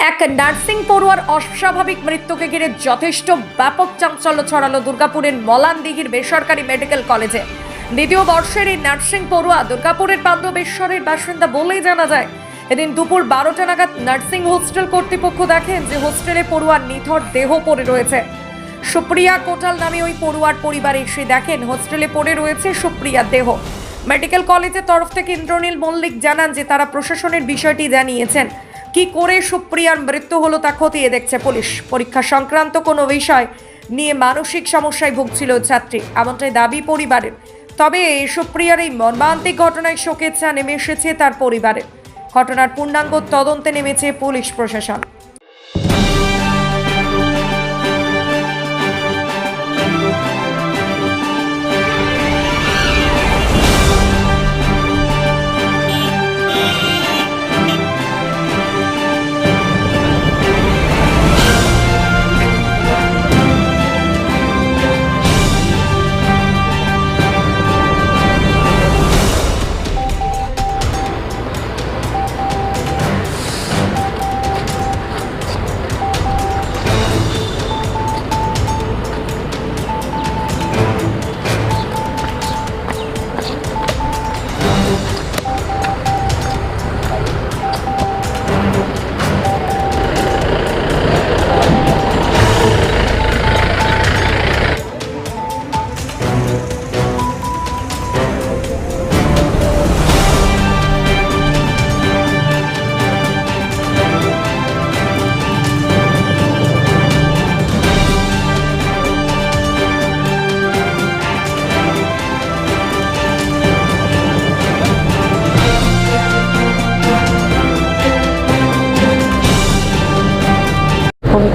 এক নার্সিং পড়ুয়ার অস্বাভাবিক মৃত্যুকে ঘিরে যথেষ্ট ব্যাপক চাঞ্চল্য ছড়ালো দুর্গাপুরের মলানদিঘির বেসরকারি মেডিকেল কলেজে। দ্বিতীয় বর্ষের এই নার্সিং পড়ুয়া দুর্গাপুরের পাণ্ডবেশ্বরের বাসিন্দা বলেই জানা যায়, এদিন দুপুর বারোটা নাগাদ নার্সিং হোস্টেল কর্তৃপক্ষ দেখেন যে হোস্টেলে পড়ুয়ার নিথর দেহ পড়ে রয়েছে। সুপ্রিয়া কোটাল নামে ওই পড়ুয়ার পরিবার এসে দেখেন হোস্টেলে পড়ে রয়েছে সুপ্রিয়ার দেহ। মেডিকেল কলেজের তরফ থেকে ইন্দ্রনীল মল্লিক জানান যে তারা প্রশাসনের বিষয়টি জানিয়েছেন। কি করে সুপ্রিয়ার মৃত্যু হলো তা খতিয়ে দেখছে পুলিশ। পরীক্ষা সংক্রান্ত কোনো বিষয় নিয়ে মানসিক সমস্যায় ভুগছিল ছাত্রী। এমনটাই দাবি পরিবারের। তবে সুপ্রিয়ার এই মর্মান্তিক ঘটনায় শোকের চা নেমে এসেছে তার পরিবারের। ঘটনার পূর্ণাঙ্গ তদন্তে নেমেছে পুলিশ প্রশাসন।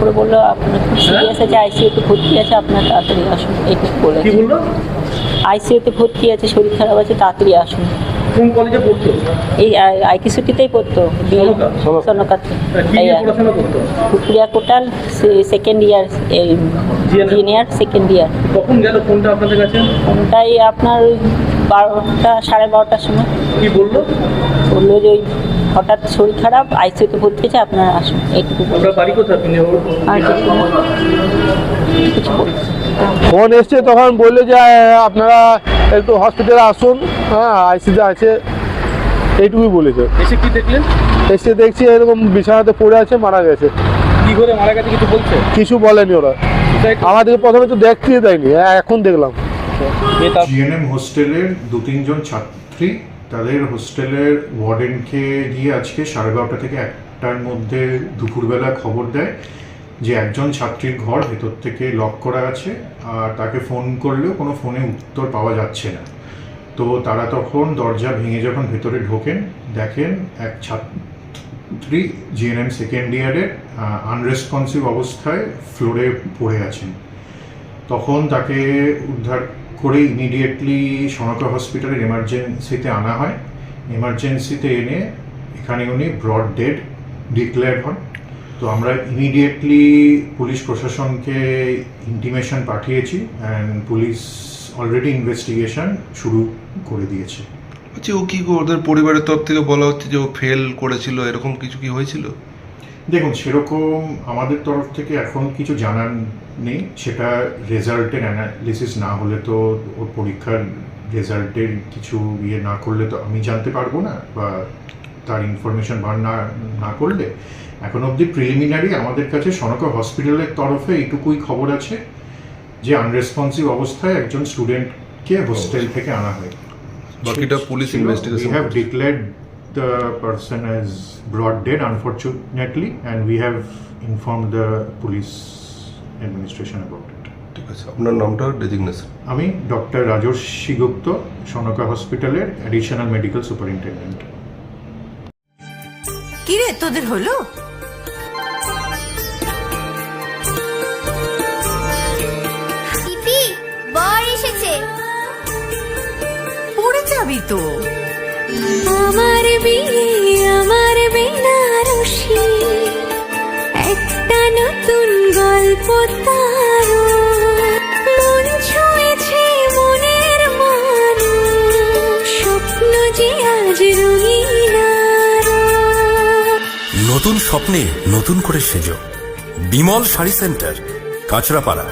করে বলল আপনার খুব সিরিয়াস আছে? আইসিইউতে ভর্তি আছে? আপনার তাড়াতাড়ি আসুন। এইটুকু বলে কি বলল? আইসিইউতে ভর্তি আছে শরীর খারাপ আছে তাড়াতাড়ি আসুন। কোন কলেজে পড়তো? এই আইকিসুটিতেই পড়তো সনকা? সনকাতে কোটাল second year GNR? Second year কখন গেল? ফোনটা আপনাদের কাছে? কোনটাই আপনার বারোটা সাড়ে বারোটার সময়। কি বলল? বলল যে ওই হঠাৎ শরীর খারাপ আইসিইউতে ভর্তি আছে আপনারা আসুন এইটুকু ফোন এসছে তখন বলল যে আপনারা একটু হসপিটালে আসুন হ্যাঁ আইসিতে আছে। এইটুকুই বলেছে। এসে কি দেখলেন? এসে দেখছি এরকম বিছানাতে পড়ে আছে মারা গেছে। কি করে মারা গেছে কিছু বলছে? কিছু বলেনি ওরা? আমাদেরকে প্রথমে তো দেখতেই দেয়নি হ্যাঁ, এখন দেখলাম। জিএনএম হোস্টেলের দু তিনজন ছাত্রী তাদের হোস্টেলের ওয়ার্ডেনকে দিয়ে আজকে সাড়ে বারোটা থেকে একটার মধ্যে দুপুরবেলা খবর দেয় যে একজন ছাত্রীর ঘর ভেতর থেকে লক করা আছে আর তাকে ফোন করলেও কোনো ফোনে উত্তর পাওয়া যাচ্ছে না। তো তারা তখন দরজা ভেঙে যখন ভেতরে ঢোকেন, দেখেন এক ছাত্রী জিএনএম সেকেন্ড ইয়ারের আনরেসপন্সিভ অবস্থায় ফ্লোরে পড়ে আছেন। তখন তাকে উদ্ধার করে ইমিডিয়েটলি সনকা হসপিটালের এমার্জেন্সিতে আনা হয়। এমার্জেন্সিতে এনে এখানে উনি ব্রড ডেড ডিক্লেয়ার হন। তো আমরা ইমিডিয়েটলি পুলিশ প্রশাসনকে ইন্টিমেশন পাঠিয়েছি অ্যান্ড পুলিশ অলরেডি ইনভেস্টিগেশন শুরু করে দিয়েছে। আচ্ছা ও কি ওদের পরিবারের তরফ থেকে বলা হচ্ছে যে ও ফেল করেছিল, এরকম কিছু কি হয়েছিল? দেখুন সেরকম আমাদের তরফ থেকে এখন কিছু জানার নেই। সেটা রেজাল্টের অ্যানালিসিস না হলে তো ওর পরীক্ষার রেজাল্টের কিছু ইয়ে না করলে তো আমি জানতে পারব না বা তার ইনফরমেশন বার না না করলে। এখন অবধি প্রিলিমিনারি আমাদের কাছে সনকা হসপিটালের তরফে এইটুকুই খবর আছে যে আনরেসপন্সিভ অবস্থায় একজন স্টুডেন্টকে হোস্টেল থেকে আনা হয়। বাকিটা police investigation have declared the person as brought dead, unfortunately, and we have informed the police administration about it. ঠিক আছে আপনার নামটা ডেজিগনেশন আমি ডক্টর রাজর্ষি গুপ্ত সনকা হসপিটালের অ্যাডিশনাল মেডিকেল সুপারিনটেন্ডেন্ট কি রে তোদের হলো বর এসেছে পড়ে যাবি তো আমার আমার একটা নতুন গল্প মন মনের নতুন স্বপ্নে নতুন করে সেজো। বিমল শাড়ি সেন্টার, কাঁচরাপাড়া।